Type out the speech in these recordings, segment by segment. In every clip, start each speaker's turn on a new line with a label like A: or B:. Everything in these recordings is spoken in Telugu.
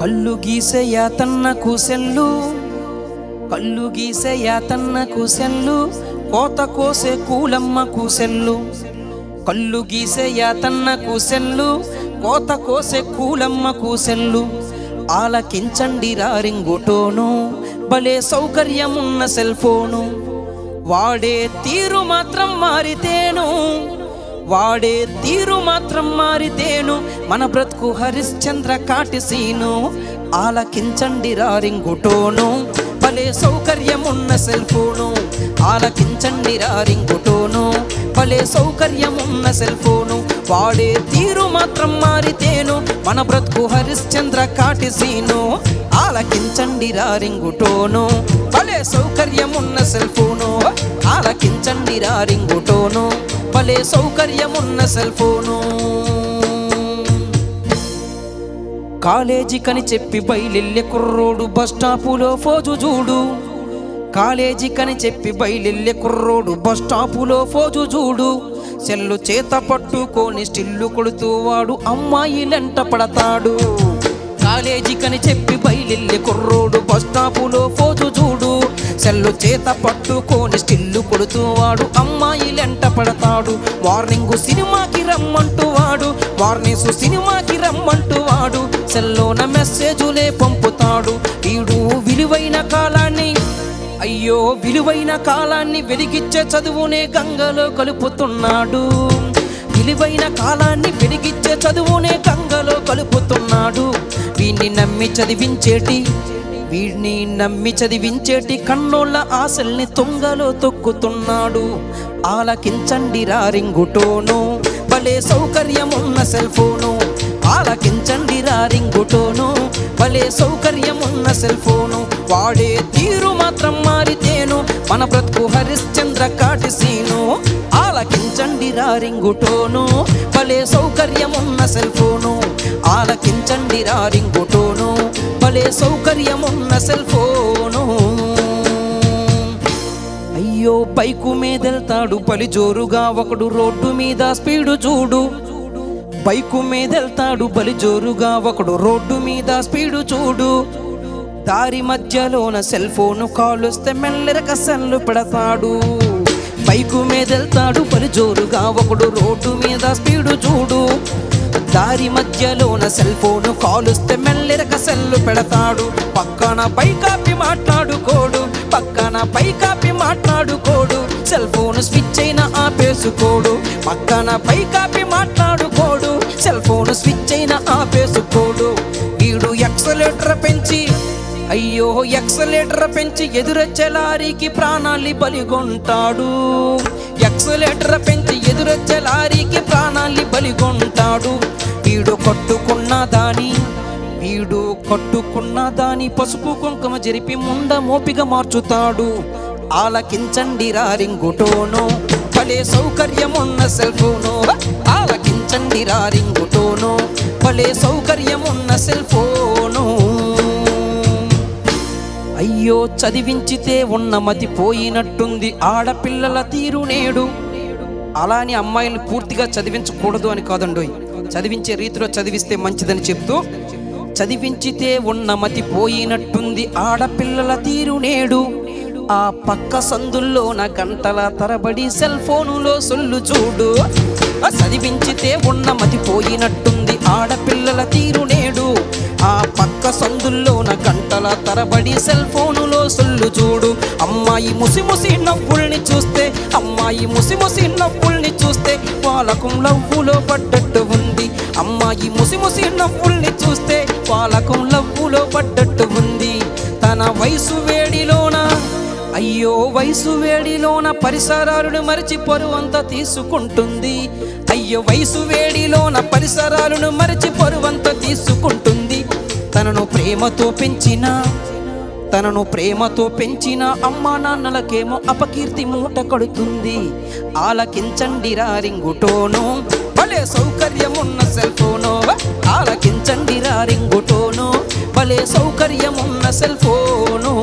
A: కళ్ళు గీసే యాతన్న కూసెల్లు కళ్ళు గీసే యాతన్న కూసెల్లు కోత కోసే కూలమ్మ కూసెల్లు కళ్ళు గీసే యాతన్న కూసెల్లు కోత కోసే కూలమ్మ కూసెల్లు ఆలకించండి రారింగుటోను భలే సౌకర్యమున్న సెల్ ఫోను వాడే తీరు మాత్రం మారితేను. వాడే తీరు మాత్రం మారితేను. మన బ్రతుకు హరిశ్చంద్ర కాటిసీను ఆలకించండి రారింగుటోను. భలే సౌకర్యమున్న సెల్ ఫోను ఆలకించండి రారింగుటోను. భలే సౌకర్యమున్న సెల్ ఫోను వాడే తీరు మాత్రం మారితేను. మన బ్రతుకు హరిశ్చంద్ర కాటిసీను ఆలకించండి రారింగుటోను. భలే సౌకర్యమున్న సెల్ ఫోను ఆలకించండి రారింగుటోను భలే సౌకర్యమున్న సెల్ ఫోను. కాలేజీకని చెప్పి బయలెల్లె కుర్రోడు బస్ స్టాపులో ఫోజు చూడు కాలేజీకని చెప్పి బయలెల్లె కుర్రోడు బస్ స్టాపులో ఫోజు చూడు సెల్లు చేత పట్టుకొని స్టిల్లు కొడుతూ వాడు అమ్మాయిలంట పడతాడు. కాలేజీకని చెప్పి బయలెల్లె కుర్రోడు బస్ స్టాపులో ఫోజు చూడు సెల్లు చేత పట్టుకొని స్టిల్లు కొడుతూ వాడు అమ్మాయిలెంట పడతాడు. వార్నింగ్ సినిమాకి రమ్మంటూ వాడు వార్నింగ్ సినిమాకి రమ్మంటూ వాడు సెల్లోన మెసేజులే పంపుతాడు. వీడు విలువైన కాలాన్ని అయ్యో విలువైన కాలాన్ని వెలిగిచ్చే చదువునే గంగలో కలుపుతున్నాడు. విలువైన కాలాన్ని వెలిగిచ్చే చదువునే గంగలో కలుపుతున్నాడు. వీడిని నమ్మి చదివించేటి వీడిని నమ్మి చదివించేటి కన్నోళ్ళ ఆశల్ని తుంగలో తొక్కుతున్నాడు. ఆలకించండి రారింగుటోను భలే సౌకర్యమున్న సెల్ ఫోను. ఆలకించండి రారింగుటోను భలే సౌకర్యమున్న సెల్ ఫోను. వాడే తీరు మాత్రం మారితేను. మన బ్రతుకు హరిశ్చంద్ర కాటిసీను ఆలకించండి రారింగుటోను భలే సౌకర్యమున్న సెల్ ఫోను. ఆలకించండి రారింగుటోను భలే సౌకర్యమున్న సెల్ ఫోను అయ్యో బైకు మీదెళ్తాడు పలి జోరుగా ఒకడు రోడ్డు మీద స్పీడు చూడు. బైకు మీదెళ్తాడు బలి జోరుగా ఒకడు రోడ్డు మీద స్పీడు చూడు. దారి మధ్యలోన సెల్ ఫోన్ కాలుస్తే మెల్లెరక సెల్లు పెడతాడు. బైకు మీదెళ్తాడు బలి జోరుగా ఒకడు రోడ్డు మీద స్పీడు చూడు. దారి మధ్యలోన సెల్ ఫోను కాలుస్తే మెల్లెరక సెల్లు పెడతాడు. పక్కన పైకాపి మాట్లాడుకోడు. పక్కన పైకాపి మాట్లాడుకోడు. సెల్ ఫోను స్విచ్ అయినా ఆపేసుకోడు. పక్కన పైకాపి మాట్లాడుకోడు. సెల్ ఫోను స్విచ్ అయినా ఆపేసుకోడు. వీడు ఎక్సలేటర్ పెంచి అయ్యో ఎక్సలేటర్ పెంచి ఎదురొచ్చే లారీకి ప్రాణాలి బలిగొంటాడు. ఎక్సలేటర్ పెంచి ఎదురొచ్చే లారీకి ప్రాణాలి బలిగొంటాడు. కట్టుకున్న దాని వీడు కట్టుకున్న దాని పసుపు కుంకుమ జరిపి ముండ మోపిగా మార్చుతాడు. ఆలకించండి రారింగుటోను భలే సౌకర్యమున్న సెల్ ఫోను ఆలకించండి రారింగుటోను భలే సౌకర్యమున్న సెల్ ఫోను అయ్యో చదివించితే ఉన్న మతి పోయినట్టుంది. ఆడపిల్లల తీరు నేడు. అలాని అమ్మాయిలు పూర్తిగా చదివించకూడదు అని కాదండోయ్. చదివించే రీతిలో చదివిస్తే మంచిదని చెప్తూ చదివించితే ఉన్న మతి పోయినట్టుంది ఆడపిల్లల తీరు నేడు. ఆ పక్క సందుల్లోన గంటల తరబడి సెల్ ఫోనులో సొల్లు చూడు. చదివించితే ఉన్న మతి పోయినట్టుంది ఆడపిల్లల తీరు నేడు. ఆ పక్క సందుల్లోన గంటల తరబడి సెల్ ఫోనులో సొల్లు చూడు. అమ్మాయి ముసి ముసి నవ్వుల్ని చూస్తే అమ్మాయి ముసి ముసి నవ్వుల్ని చూస్తే వాళ్ళకు లవ్వులో పడ్డట్టు ఉంది. అమ్మాయి ముసి ముసి నవ్వుల్ని చూస్తే వాళ్ళకు లవ్వులో పడ్డట్టు ఉంది. తన వయసు వేడిలోన? అయ్యో వయసు వేడిలోన? పరిసరాలను మరిచి పరువంతా తీసుకుంటుంది. అయ్యో వయసు వేడిలోన? పరిసరాలను మరిచి పరువంతా తీసుకుంటుంది. తనను ప్రేమతో పెంచిన తనను ప్రేమతో పెంచిన అమ్మా నాన్నలకేమో అపకీర్తి మూట కడుతుంది. ఆలకించండి రారింగుటోను భలే సౌకర్యమున్న సెల్ ఫోను ఆలకించండి రారింగుటోను భలే సౌకర్యమున్న సెల్ ఫోను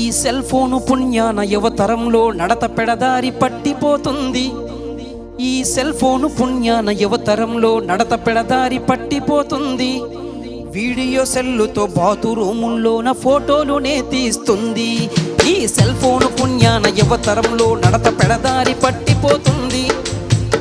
A: ఈ సెల్ ఫోను పుణ్యాన యువతరంలో నడత పెడదారి పట్టిపోతుంది. ఈ సెల్ ఫోను పుణ్యాన యువతరంలో నడత పెడదారి పట్టిపోతుంది. వీడియో సెల్లుతో బాతురూముల్లోన ఫోటోలునే తీస్తుంది ఈ సెల్ ఫోన్ పుణ్యాన యువతరంలో నడత పెడదారి పట్టిపోతుంది.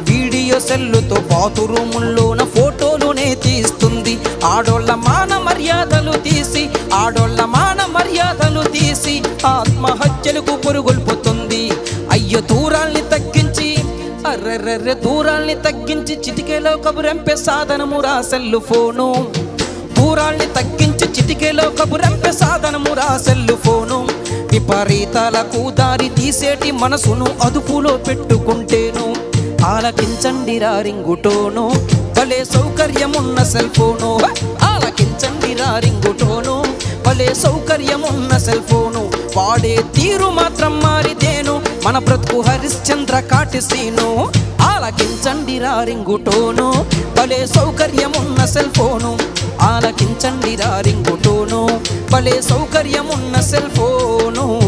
A: వీడియో సెల్లుతో బాతురూముల్లోన ఫోటోలునే తీస్తుంది ఆడోళ్ళ మాన మర్యాదలు తీసి ఆడోళ్ళ మాన మర్యాదలు తీసి ఆత్మహత్యలకు పురుగుల్పుతుంది. అయ్యో దూరాల్ని తగ్గించి అర్రెర్రెర్రె దూరాల్ని తగ్గించి చిటికేలో కబురెంపే సాధనము రా సెల్లు ఫోను. దూరాల్ని తగ్గించి చిటికెలో కబురెంపే సాధనము రా సెల్లు ఫోను. విపరీతాలకు దారి తీసేటి మనసును అదుపులో పెట్టుకుంటేను. ఆలకించండి రారింగుటోను భలే సౌకర్యమున్న సెల్ ఫోను. ఆలకించండి రారింగుటోను భలే సౌకర్యమున్న సెల్ ఫోను. వాడే తీరు మాత్రం మారితేను. మన బ్రతుకు హరిశ్చంద్ర కాటిసీను ఆలకించండి రా రింగుటోను. భలే సౌకర్యమున్న సెల్ ఫోను. ఆలకించండి రా రింగుటోను. భలే సౌకర్యమున్న సెల్ ఫోను.